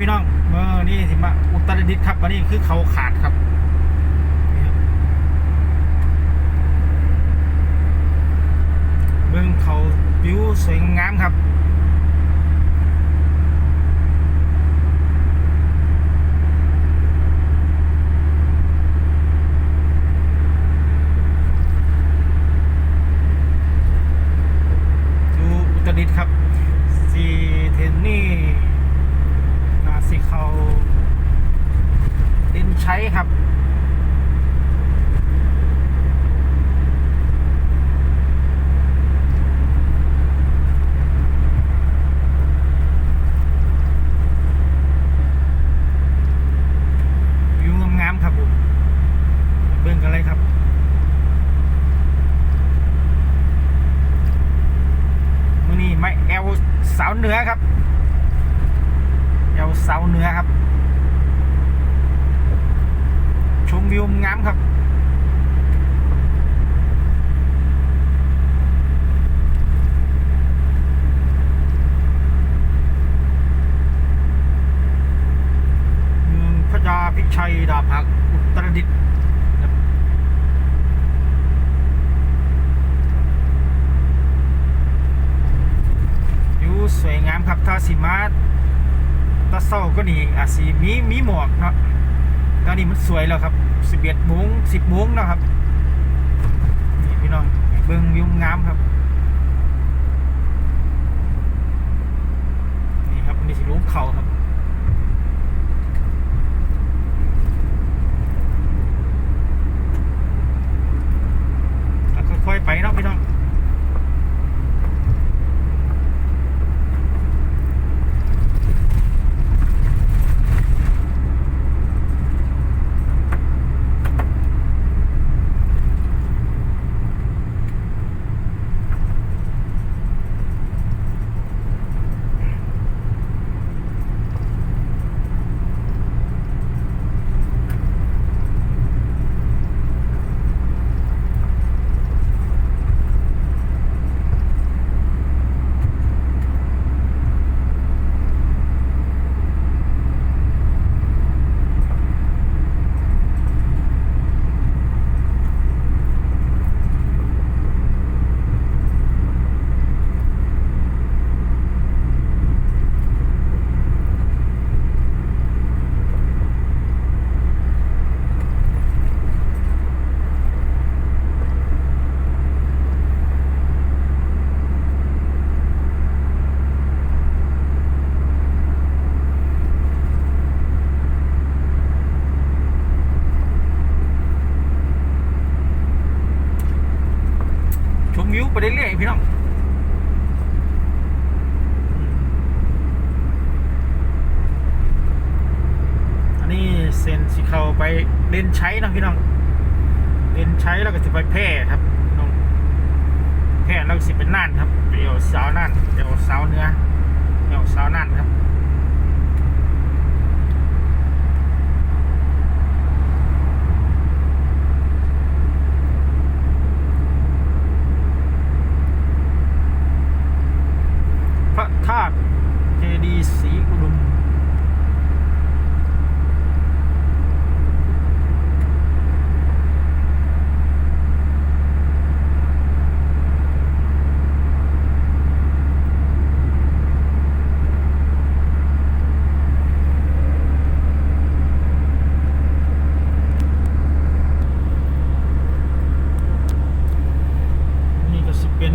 พี่น้องเมื่อนี่สิมาอุตรดิตถ์ครับวันนี้คือเขาขาดครับ เบื้องเขาวิวสวยงามครับ ดูอุตรดิตถ์ครับสีเทนนี่ นาสิเขาดินใช้ครับ วิวงามๆครับผมเบิ่งกันเลยครับ มือนี้ไม่แอลสาว เหนือครับแถวเสาเหนือครับ ชมวิวงามครับ เมืองพระยาพิชัยดาบหักอุตรดิตถ์ครับวิวสวยงามครับทา สิมาตาเศร้าก็นี่อาจสีมีมีหมอกเนาะตอนนี้มันสวยแล้วครับสิบเอ็ดโมงสิบโมงแล้วครับนี่พี่น้องเบิ้งวิวงามครับนี่ครับนี่สิลูกเขาครับ องอันนี้เซนสิเขาไปเด่นใช้นะพี่น้องเด่นใช้แล้วก็จะไปแพร่ครับน้องแพร่แล้วสิเป็นน่านครับเดี๋ยวสาวน่านเดี๋ยวสาวเนื้อเดี๋ยวสาวน่านครับ พระธาตุเจดีย์ศรีอุดม นี่ก็สิเป็น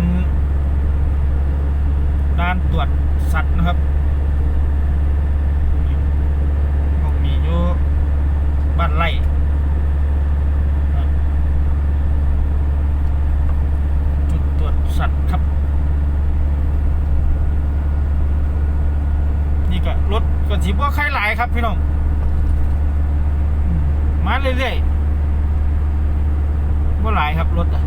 ด่านตรวจสัตว์นะครับพวกมีอยู่บ้านไร่จุดตรวจสัตว์ครับ นี่ก็รถก็สิบ่ใครหลายครับพี่น้อง มาเรื่อยๆบ่หลายครับรถอะ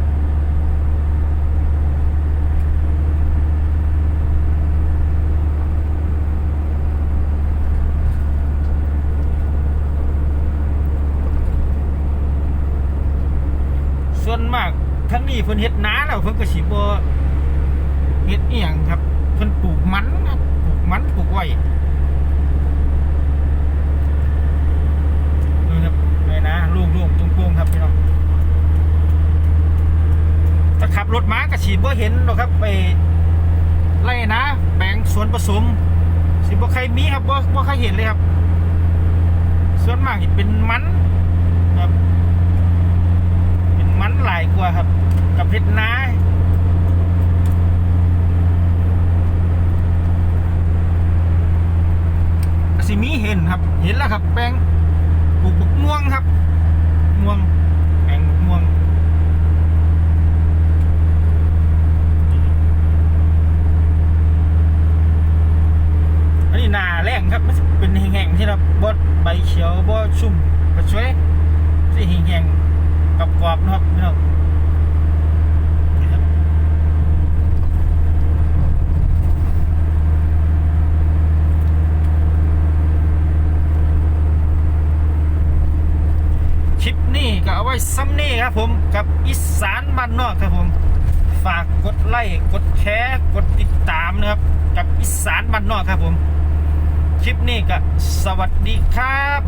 นี้เพิ่นเฮ็ดนาแล้วเพิ่นก็สิบ่เฮ็ดอีหยังครับเพิ่นปลูกมันครับปลูกมันปลูกไว้ดูครับไอ้นะลูกลูกตรงโป้งครับพี่น้องถ้าขับรถม้าก็สิบ่เห็นหรอกครับไปไล่นะแบ่งสวนผสม สิบ่ใครมีครับบ่บ่ใครเห็นเลยครับ ส่วนมากเป็นมัน กับเพชรนาสิมีเห็นครับ เห็นแล้วครับ แปลงปลูกบักม่วงครับ ม่วงแปลงม่วงอันนี้นาแรงครับมันเป็นแห้งๆที่เราบดใบเขียวบ่ชุ่มกระช่วยสิแห้งๆกับกรอบๆนะครับพี่น้องนี่ครับคลิปนี้ก็เอาไว้ซ้ำนี่ครับผม กับอีสานบ้านนอกครับผม ฝากกดไลค์กดแชร์กดติดตามนะครับ กับอีสานบ้านนอกครับผม คลิปนี้ก็สวัสดีครับ